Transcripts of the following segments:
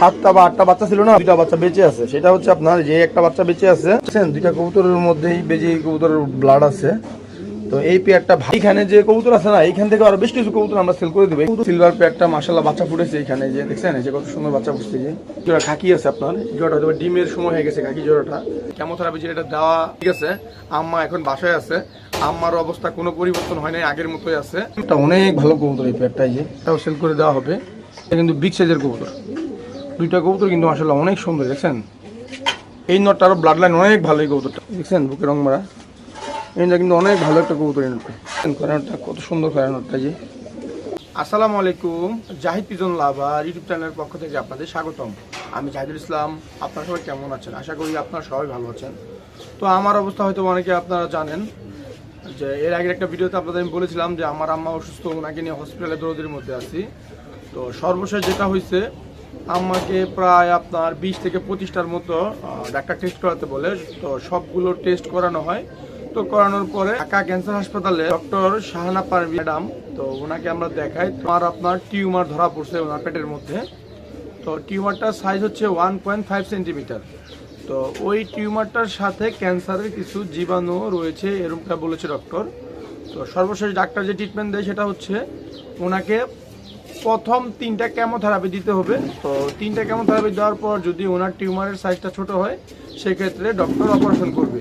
সাতটা বা আটটা বাচ্চা ছিল না, দুইটা বাচ্চা বেঁচে আছে। সেটা হচ্ছে আপনার যে একটা বাচ্চা বেঁচে আছে দুইটা কবুতরের মধ্যেই বেজে কবুতরের ব্লাড আছে। তো এই পেয়ারটা এখানে যে কবুতর আছে না এখান থেকে আরও বেশ কিছু কবুতর আমরা সেল করে দেবো। সিলভার পেয়ারটা মাসাল্লাহ বাচ্চা ফুটেছে এখানে যে দেখছেন? যে কত সুন্দর বাচ্চা ফুটছে যে। জোড়া খাকি আছে আপনার। জোড়াটা হয়তো ডিমের সময় হয়ে গেছে খাকি জোড়াটা। কেমোথেরাপি যেটা দেওয়া ঠিক আছে। আম্মা এখন বাসায় আছে। আম্মার অবস্থা কোনো পরিবর্তন হয় নাই, আগের মতোই আছে। এটা অনেক ভালো কবুতর এই পেয়ারটা যে। এটাও সেল করে দেওয়া হবে। এটা কিন্তু বিগ সাইজের কবুতর। দুইটা কবুতর কিন্তু মাসাল্লাহ অনেক সুন্দর, দেখছেন? এই নটটারও ব্লাড লাইন অনেক ভালো এই কবুতরটা। দেখছেন বুকে রং মারা? এটা কিন্তু অনেক ভালো একটা কবুতর এই নটটা। কত সুন্দর খয়রানটা যে। আসসালামু আলাইকুম, জাহিদ পিজন লাভার ইউটিউব চ্যানেলের পক্ষ থেকে আপনাদের স্বাগতম। আমি জাহিদুল ইসলাম, আপনারা সবাই কেমন আছেন? আশা করি আপনারা সবাই ভালো আছেন। তো আমার অবস্থা হয়তো অনেকে আপনারা জানেন যে এর আগের একটা ভিডিওতে আপনাদের আমি বলেছিলাম যে আমার আম্মা অসুস্থ, ওনাকে নিয়ে হসপিটালে দৌড়দের মধ্যে আছি। তো সর্বশেষ যেটা হয়েছে আম্মাকে প্রায় আপনার বিশ থেকে পঁচিশটার মতো ডাক্তার টেস্ট করাতে বলে। তো সবগুলো টেস্ট করানো হয়। তো করানোর পরে ঢাকা ক্যান্সার হাসপাতালে ডক্টর শাহানা পারভি ম্যাডাম, তো ওনাকে আমরা দেখাই। তোমার আপনার টিউমার ধরা পড়ছে ওনার পেটের মধ্যে। তো টিউমারটার সাইজ হচ্ছে ওয়ান পয়েন্ট ফাইভ সেন্টিমিটার তো ওই টিউমারটার সাথে ক্যান্সারের কিছু জীবাণু রয়েছে এরকমটা বলেছে ডক্টর। তো সর্বশেষ ডাক্তার যে ট্রিটমেন্ট দেয় সেটা হচ্ছে ওনাকে প্রথম তিনটা কেমোথেরাপি দিতে হবে। তো তিনটা কেমোথেরাপি দেওয়ার পর যদি ওনার টিউমারের সাইজটা ছোট হয়, সেক্ষেত্রে ডক্টর অপারেশন করবে।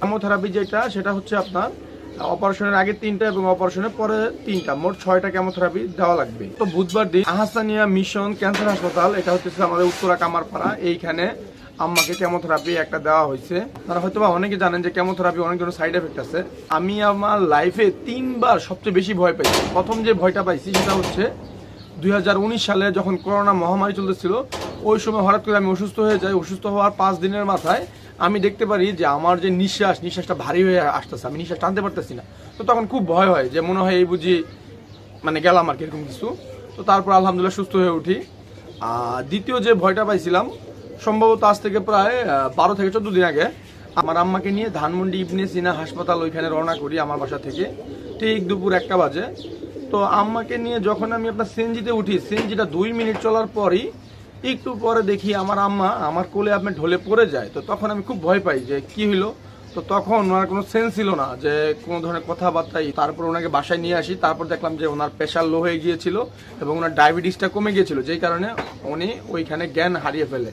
কেমোথেরাপি যেটা, সেটা হচ্ছে আপনার অপারেশনের আগে তিনটা এবং অপারেশনের পরে তিনটা। মোট ছয়টা কেমোথেরাপি দেওয়া লাগবে। তো বুধবার দিন আহাসানিয়া মিশন ক্যান্সার হাসপাতাল এটা হচ্ছে আমাদের উত্তরা কামারপাড়া, এইখানে আম্মাকে কেমোথেরাপি একটা দেওয়া হয়েছে। তারা হয়তো বা অনেকে জানেন যে কেমোথেরাপি অনেক ধরনের সাইড এফেক্ট আছে। আমি আমার লাইফে তিনবার সবচেয়ে বেশি ভয় পাইছি। প্রথম যে ভয়টা পাইছি সেটা হচ্ছে দুই হাজার উনিশ সালে যখন করোনা মহামারী চলতেছিল, ওই সময় হঠাৎ করে আমি অসুস্থ হয়ে যাই। অসুস্থ হওয়ার পাঁচ দিনের মাথায় আমি দেখতে পারি যে আমার যে নিঃশ্বাস, নিঃশ্বাসটা ভারী হয়ে আসতেছে। আমি নিঃশ্বাস টানতে পারতেছি না। তো তখন খুব ভয় হয় যে মনে হয় এই বুঝি মানে গেলাম আর কি এরকম কিছু। তো তারপর আলহামদুলিল্লাহ সুস্থ হয়ে উঠি। আর দ্বিতীয় যে ভয়টা পাইছিলাম, সম্ভবত আজ থেকে প্রায় বারো থেকে চোদ্দ দিন আগে, আমার আম্মাকে নিয়ে ধানমন্ডি ইবনে সিনা হাসপাতাল ওইখানে রওনা করি আমার বাসা থেকে। ঠিক দুপুর একটা বাজে। তো আম্মাকে নিয়ে যখন আমি আপনার সিএনজিতে উঠি, সিএনজিটা দুই মিনিট চলার পরই একটু পরে দেখি আমার আম্মা আমার কোলে আপনার ঢলে পড়ে যায়। তো তখন আমি খুব ভয় পাই যে কি হইল। তো তখন ওনার কোনো সেন্স ছিল না যে কোনো ধরনের কথাবার্তাই তারপর ওনাকে বাসায় নিয়ে আসি, তারপর দেখলাম যে ওনার প্রেশার লো হয়ে গিয়েছিল এবং ওনার ডায়াবেটিসটা কমে গিয়েছিল, যেই কারণে উনি ওইখানে জ্ঞান হারিয়ে ফেলে।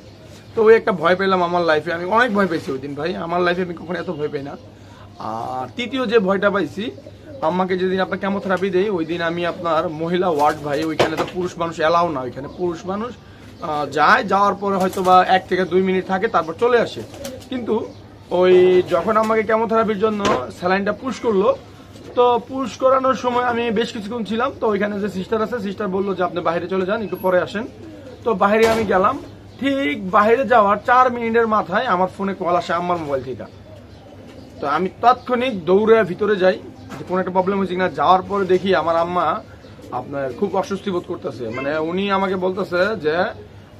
তো ওই একটা ভয় পেলাম আমার লাইফে আমি অনেক ভয় পেয়েছি ওই দিন ভাই। আমার লাইফে আমি কখনো এত ভয় পাই না। আর তৃতীয় যে ভয়টা পাইছি আম্মাকে যেদিন আপনার কেমোথেরাপি দেই ওই দিন আমি আপনার মহিলা ওয়ার্ড ভাই, ওইখানে তো পুরুষ মানুষ এলাও না, ওইখানে পুরুষ মানুষ যায়, যাওয়ার পরে হয়তো বা এক থেকে দুই মিনিট থাকে, তারপর চলে আসে। কিন্তু ওই যখন আমাকে কেমোথেরাপির জন্য স্যালাইনটা পুশ করল, তো পুশ করানোর সময় আমি বেশ কিছুক্ষণ ছিলাম, তো ওইখানে যে সিস্টার আছে সিস্টার বলল যে, আপনি বাইরে চলে যান, একটু পরে আসেন। তো বাইরে আমি গেলাম, ঠিক বাইরে যাওয়ার চার মিনিটের মাথায় আমার ফোনে কল আসে আমার মোবাইল থেকে। তো আমি তাৎক্ষণিক দৌড়ে ভিতরে যাই কোনো একটা প্রবলেম হয়েছে কিনা, যাওয়ার পরে দেখি আমার আম্মা আপনার খুব অস্বস্তি বোধ করতেছে। মানে উনি আমাকে বলতেছে যে,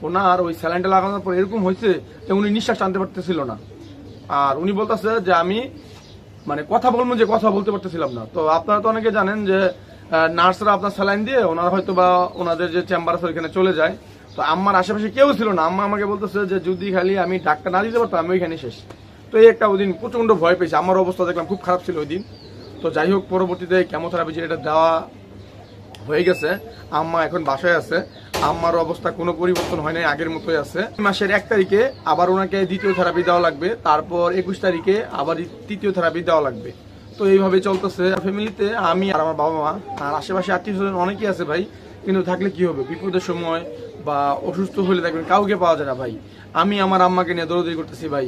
ওনার ওই স্যালাইনটা লাগানোর পর এরকম হয়েছে যে উনি নিঃশ্বাস টানতে পারতেছিল না। আর উনি বলতেছে যে, আমি মানে কথা বলব যে কথা বলতে পারতেছিলাম না। তো আপনারা তো অনেকে জানেন যে নার্সরা আপনার স্যালাইন দিয়ে ওনারা হয়তো বা ওনাদের যে চেম্বার আছে ওইখানে চলে যায়। তো আম্মার আশেপাশে কেউ ছিল না। আম্মা আমাকে বলতেছে যে, যদি খালি আমি ডাক্তার না দিতে পারতাম, আমি ওইখানে শেষ। তো এই একটা ওই দিন প্রচণ্ড ভয় পেয়েছি। আমার অবস্থা দেখলাম খুব খারাপ ছিল ওই দিন। তো যাই হোক, পরবর্তীতে কেমোথেরাপি যেটা দেওয়া হয়ে গেছে, আম্মা এখন বাসায় আছে। আম্মার অবস্থা কোনো পরিবর্তন হয় নাই, আগের মতোই আছে। মাসের এক তারিখে আবার ওনাকে দ্বিতীয় থেরাপি দেওয়া লাগবে, তারপর একুশ তারিখে আবার তৃতীয় থেরাপি দেওয়া লাগবে। তো এইভাবে চলতেছে। ফ্যামিলিতে আমি আর আমার বাবা মা, আর আশেপাশে আত্মীয় স্বজন অনেকেই আছে ভাই, কিন্তু থাকলে কি হবে? বিপদের সময় বা অসুস্থ হলে দেখবেন কাউকে পাওয়া যায় না ভাই। আমি আমার আম্মাকে নিয়ে দৌড়দৌড়ি করতেছি ভাই।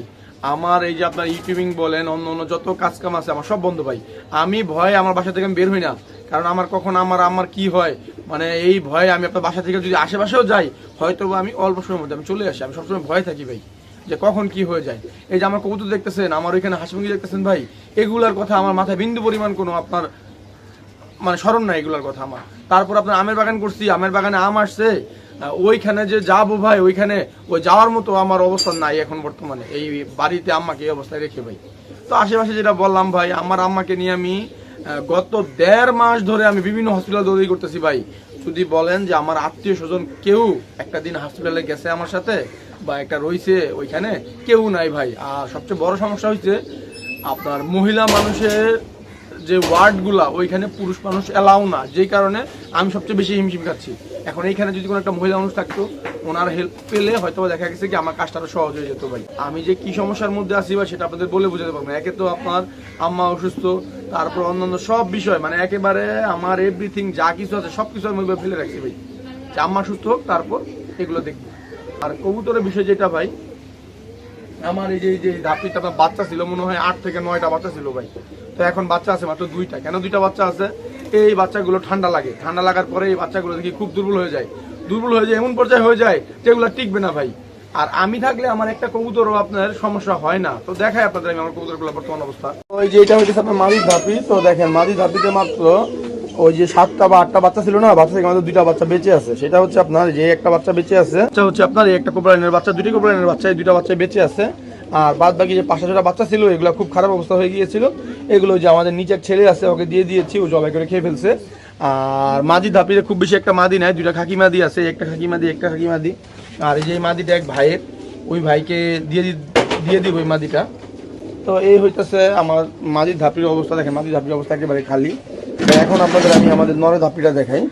আমার এই যে আপনার ইউটিউবিং বলেন, অন্য অন্য যত কাজ কাম আছে, আমার সব বন্ধ ভাই। আমি ভয়ে আমার বাসা থেকে আমি বের হই না। কারণ আমার কখন আমার আমার কি হয়? মানে এই ভয়ে আমি আপনার বাসা থেকে যদি আশেপাশেও যাই হয়তো আমি অল্প সময়ের মধ্যে আমি চলে আসি। আমি সবসময় ভয় থাকি ভাই, যে কখন কি হয়ে যায়। এই যে আমার কবুতর দেখতেছেন, আমার ওইখানে হাসিমুখি দেখতেছেন ভাই, এগুলার কথা আমার মাথায় বিন্দু পরিমাণ কোনো আপনার মানে স্মরণ নাই এগুলোর কথা আমার। তারপর আপনার আমের বাগান করছি, আমের বাগানে আম আসছে। ওইখানে যে যাব ভাই, ওইখানে ওই যাওয়ার মতো আমার অবস্থান নাই এখন বর্তমানে। এই বাড়িতে আম্মাকে এই অবস্থায় রেখে ভাই। তো আশেপাশে যেটা বললাম ভাই, আমার আম্মাকে নিয়ে আমি গত দেড় মাস ধরে আমি বিভিন্ন হসপিটাল দৌড়ি করতেছি ভাই। যদি বলেন যে আমার আত্মীয় স্বজন কেউ একটা দিন হসপিটালে গেছে আমার সাথে বা একটা রইছে ওইখানে, কেউ নাই ভাই। আর সবচেয়ে বড় সমস্যা হচ্ছে আপনার মহিলা মানুষের যে ওয়ার্ডগুলা, ওইখানে পুরুষ মানুষ এলাও না, যেই কারণে আমি সবচেয়ে বেশি হিমশিম খাচ্ছি। এখন এইখানে যদি কোনো একটা মহিলা মানুষ থাকতো, ওনার হেল্প পেলে হয়তো দেখা গেছে কি আমার কাজটা সহজ হয়ে যেত ভাই। আমি যে কি সমস্যার মধ্যে আছি বা সেটা আপনাদের বলে বোঝাতে পারব না। একে তো আপনার আম্মা অসুস্থ, তারপর অন্যান্য সব বিষয় মানে একেবারে আমার এভরিথিং যা কিছু আছে সব কিছু আমি ফেলে রাখছি ভাই। যে আম্মা সুস্থ হোক, তারপর এগুলো দেখব। আর কবুতরের বিষয় যেটা ভাই আমার এই যে আপনার বাচ্চা ছিল, মনে হয় আট থেকে নয়টা বাচ্চা ছিল ভাই। তো এখন বাচ্চা আছে মাত্র দুইটা। কেন দুইটা বাচ্চা আছে? এই বাচ্চাগুলো ঠান্ডা লাগে। ঠান্ডা লাগার পরে এই বাচ্চাগুলো দেখি খুব দুর্বল হয়ে যায়। দুর্বল হয়ে যায়, এমন পর্যায়ে হয়ে যায় যেগুলো টিকবে না ভাই। আর আমি থাকলে আমার একটা কবুতরও আপনার সমস্যা হয় না। তো দেখাই আপনাদের আমি আমার কবুতরগুলো বর্তমান অবস্থা। ওই যে এটা হচ্ছে আপনার মাদি ধাপি। তো দেখেন মাদি ধাপিতে মাত্র ওই যে সাতটা বা আটটা বাচ্চা ছিল না, বাচ্চা থেকে আমাদের দুইটা বাচ্চা বেঁচে আছে। সেটা হচ্ছে আপনার যে একটা বাচ্চা বেঁচে আছে সেটা হচ্ছে আপনার একটা কোবরাইনের বাচ্চা দুটি কোবরাইনের বাচ্চা, এই দুইটা বাচ্চা বেঁচে আছে। আর বাদ বাকি যে পাঁচটা ছটা বাচ্চা ছিল, এগুলো খুব খারাপ অবস্থা হয়ে গিয়েছিল। এগুলো যে আমাদের নিচের ছেলে আছে, ওকে দিয়ে দিয়েছি, ও জবাই করে খেয়ে ফেলছে। আর মাদি ধাপিতে খুব বেশি একটা মাদি নাই, দুইটা খাকি মাদি আছে, একটা খাকি মাদি, একটা খাকি মাদি। আর এই যে মাদিটা এক ভাইয়ের, ওই ভাইকে দিয়ে দিয়ে দিব ওই মাদিটা। তো এই হইতেছে আমার মাঝি ধাপির অবস্থা, দেখেন মাঝি ধাপির অবস্থা একেবারে খালি। এখন আপনাদের আমি আমাদের নরের ধাপিটা দেখাই।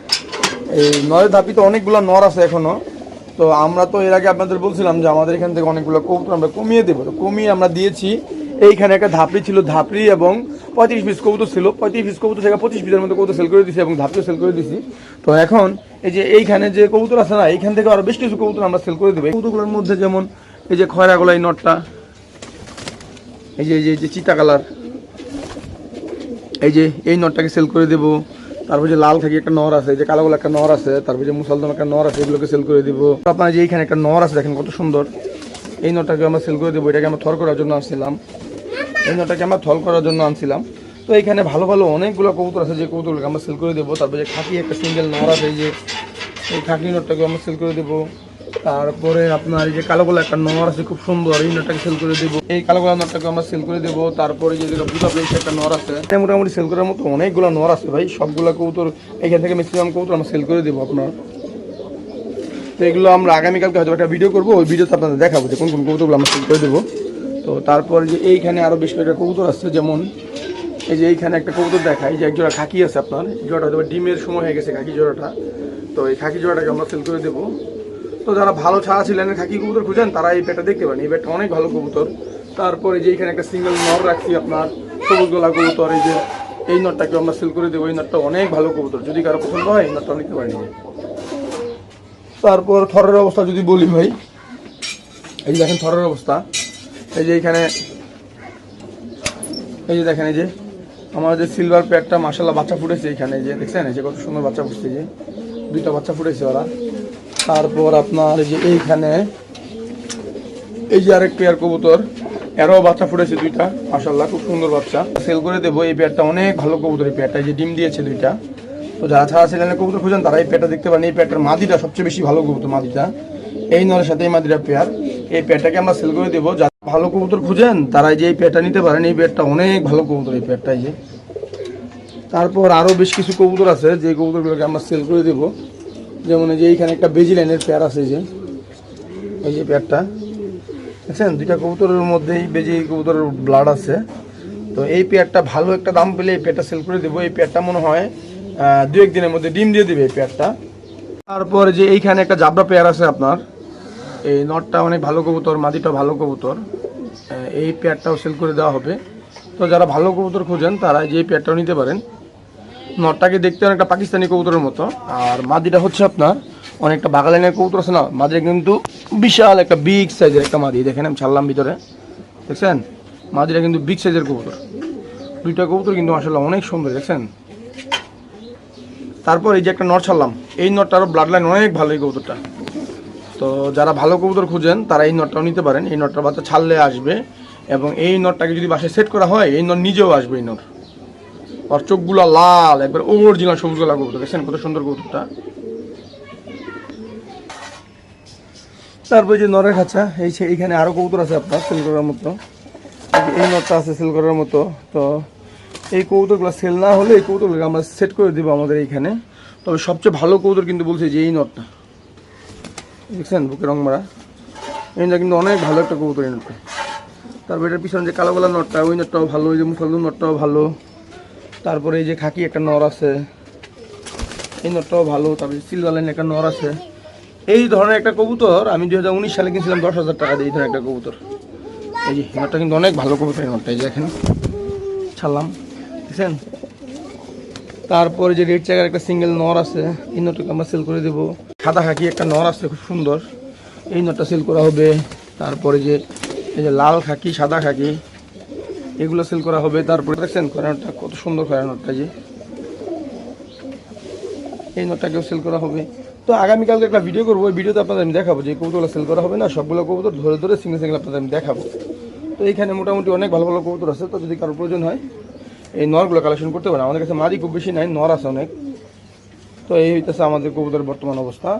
এই নরের ধাপিতে অনেকগুলো নর আছে এখনও তো আমরা তো এর আগে আপনাদের বলছিলাম যে আমাদের এখান থেকে অনেকগুলো কবুতর আমরা কমিয়ে দেবো। তো কমিয়ে আমরা দিয়েছি, এইখানে একটা ধাপড়ি ছিল, ধাপড়ি এবং পঁয়ত্রিশ পিস কবুতর ছিল। পঁয়ত্রিশ পিস কবুতর থেকে পঁচিশ পিসের মধ্যে কবুতর সেল করে দিয়েছি এবং ধাপড়িও সেল করে দিয়েছি তো এখন এই যে এইখানে যে কবুতর আছে না, এইখান থেকে আরও বেশ কিছু কবুতর আমরা সেল করে দেবো। কবুতরগুলোর মধ্যে যেমন এই যে খয়রা গলায় নটটা, এই যে, এই যে- এই যে চিতা কালার এই যে, এই নটটাকে সেল করে দেবো। তারপর যে লাল খাকি একটা নর আছে যে কালো একটা নর আছে, তারপর যে মুসলদম একটা নর আছে, এগুলোকে সেল করে দেবো। আপনার যে এইখানে একটা নর আছে, দেখেন কত সুন্দর। এই নটটাকে আমরা সেল করে দেবো, এটাকে আমরা থর করার জন্য আনছিলাম। এই নটটাকে আমরা থল করার জন্য আনছিলাম। তো এখানে ভালো ভালো অনেকগুলো কবুতর আছে, যে কবুতরগুলোকে আমরা সেল করে দেবো। তারপর যে খাকি একটা সিঙ্গেল নর আছে, এই যে, এই খাকি নটটাকে আমরা সেল করে দেবো। তারপরে আপনার এই যে কালো গোলা একটা নর আছে, খুব সুন্দর এই নটটাকে সেল করে দেবো। এই কালো গোলা নটটাকে আমরা সেল করে দেবো, তারপরে যে পেয়েছে একটা নর আছে। মোটামুটি সেল করার মতো অনেকগুলো নর আছে ভাই, সবগুলো কবুতর, এখান থেকে ম্যাক্সিমাম কবুতর আমরা সেল করে দেবো আপনার। তো এগুলো আমরা আগামীকালকে হয়তো একটা ভিডিও করব, ওই ভিডিওতে আপনাদের দেখাবো যে কোন কোন কবুতরগুলো আমরা সেল করে দেবো। তো তারপরে যে এইখানে আরও বেশ কয়েকটা কবুতর আছে, যেমন এই যে এইখানে একটা কবুতর দেখাই যে এক জোড়া খাকি আছে আপনার জোড়াটা হয়তো ডিমের সময় হয়ে গেছে খাকি জোড়াটা। তো এই খাকি জোড়াটাকে আমরা সেল করে দেবো। তো যারা ভালো ছাড়া ছিলেন, খাকি কবুতর খুঁজেন, তারা এই পেটটা দেখতে পারেন। এই পেটটা অনেক ভালো কবুতর। তারপরে যে এখানে একটা সিঙ্গেল নর রাখছি আপনার, সবুজ গোলা কবুতর, এই যে এই নটটাকে আমরা সেল করে দেবো। এই নটটা অনেক ভালো কবুতর। যদি কারও পছন্দ হয়, এই নটটা নিতে পারেন। তারপর থরের অবস্থা যদি বলি ভাই, এই যে দেখেন থরের অবস্থা। এই যে এখানে, এই যে দেখেন, এই যে আমার যে সিলভার প্যাডটা মাসাল্লাহ বাচ্চা ফুটেছে এখানে। যে দেখছেন, এই যে কত সুন্দর বাচ্চা ফুটছে যে। দুইটা বাচ্চা ফুটেছে ওরা। তারপর আপনার যে এইখানে, এই যে আরেক পেয়ার কবুতর, এরও বাচ্চা ফুটেছে দুইটা মাসাল্লাহ খুব সুন্দর বাচ্চা। সেল করে দেবো, এই পেয়ারটা অনেক ভালো কবুতর, এই পেয়ারটা যে ডিম দিয়েছে দুইটা। তো যারা ছাড়া ছিলেন কবুতর খুঁজেন, তারা এই পেয়ারটা দেখতে পারেন। এই পেয়ারটার মাদিটা, সবচেয়ে বেশি ভালো কবুতর মাদিটা। এই নরের সাথে এই মাদিটা পেয়ার। এই পেয়ারটাকে আমরা সেল করে দেবো। যারা ভালো কবুতর খুঁজেন, তারা যে এই পেয়ারটা নিতে পারেন। এই পেয়ারটা অনেক ভালো কবুতর, এই পেয়ারটা যে। তারপর আরও বেশ কিছু কবুতর আছে, যে কবুতরগুলোকে আমরা সেল করে দেবো। যেমন এই যে এইখানে একটা বেজি লাইনের পেয়ার আছে যে, এই যে পেয়ারটা। দেখছেন? দুইটা কবুতরের মধ্যেই বেজি কবুতরের ব্লাড আছে। তো এই পেয়ারটা ভালো একটা দাম পেলে এই পেয়ারটা সেল করে দেবো। এই পেয়ারটা মনে হয় দু এক দিনের মধ্যে ডিম দিয়ে দেবে এই পেয়ারটা। তারপর যে এইখানে একটা জাবরা পেয়ার আছে আপনার, এই নটটা অনেক ভালো কবুতর, মাদিটা ভালো কবুতর। এই পেয়ারটাও সেল করে দেওয়া হবে। তো যারা ভালো কবুতর খোঁজেন, তারা যে পেয়ারটাও নিতে পারেন। নটটাকে দেখতে অনেকটা পাকিস্তানি কবুতরের মতো। আর মাদিটা হচ্ছে আপনার অনেকটা বাগালাইনের কবুতর আছে না? মাদিটা কিন্তু বিশাল একটা বিগ সাইজের একটা মাদি। দেখেন আমি ছাড়লাম ভিতরে। দেখছেন? মাদিটা কিন্তু বিগ সাইজের কবুতর। দুইটা কবুতর কিন্তু আসলে অনেক সুন্দর, দেখছেন? তারপর এই যে একটা নট ছাড়লাম। এই নটটারও ব্লাড লাইন অনেক ভালো এই কবুতরটা। তো যারা ভালো কবুতর খুঁজেন, তারা এই নটটাও নিতে পারেন। এই নটটার বাচ্চা ছাড়লে আসবে। এবং এই নটটাকে যদি বাসায় সেট করা হয়, এই নট নিজেও আসবে এই নট আর চোখগুলো লাল, একবার অরিজিনাল সবুজ গোলা কবুতর দেখছেন কত সুন্দর কবুতরটা তারপর যে নরের খাঁচা, এই এইখানে আরও কবুতর আছে আপনার সেল করার মতো। এই নটটা আছে সেল করার মতো। তো এই কবুতরগুলো সেল না হলে এই কবুতরগুলোকে আমরা সেট করে দেবো আমাদের এইখানে। তবে সবচেয়ে ভালো কবুতর কিন্তু বলছে যে এই নটটা। দেখছেন বুকে রং মারা? এই কিন্তু অনেক ভালো একটা কবুতর এই নটটা। তারপর এটার পিছনে যে কালো কালো নটটা, ওই নটটাও ভালো, ওই যে মুসালুম নটটাও ভালো। তারপরে এই যে খাকি একটা নর আছে। এই নটটাও ভালো, তারপরে সিলভার একটা নর আছে। এই ধরনের একটা কবুতর, আমি দু হাজার উনিশ সালে কিনছিলাম, দশ হাজার টাকা দিয়ে এই ধরনের একটা কবুতর। এই যে নটটা কিন্তু অনেক ভালো কবুতর এই এই যে দেখেন। ছাড়লাম, দেখছেন? তারপরে যে রেড চেকার একটা সিঙ্গেল নর আছে, এই নটটাকে আমরা সেল করে দেবো। সাদা খাকি একটা নর আছে, খুব সুন্দর। এই নটটা সেল করা হবে। তারপরে যে, এই যে লাল খাকি, সাদা খাকি এগুলো সেল করা হবে। তারপরে দেখছেন খয়রানোটা কত সুন্দর খয়রানোটা যে। এই নোটটাকেও সেল করা হবে। তো আগামীকালকে একটা ভিডিও করব। ওই ভিডিওতে আপনাদের আমি দেখাবো যে কবুতরগুলো সেল করা হবে না। সবগুলো কবুতর ধরে ধরে সিঙ্গেল সিঙ্গেল আপনাদের আমি দেখাবো। তো এইখানে মোটামুটি অনেক ভালো ভালো কবুতর আছে। তো যদি কারোর প্রয়োজন হয়, এই নরগুলো কালেকশন করতে পারেন। আমাদের কাছে মাদি খুব বেশি নাই, নর আছে অনেক। তো এই হইতেছে আমাদের কবুতরের বর্তমান অবস্থা।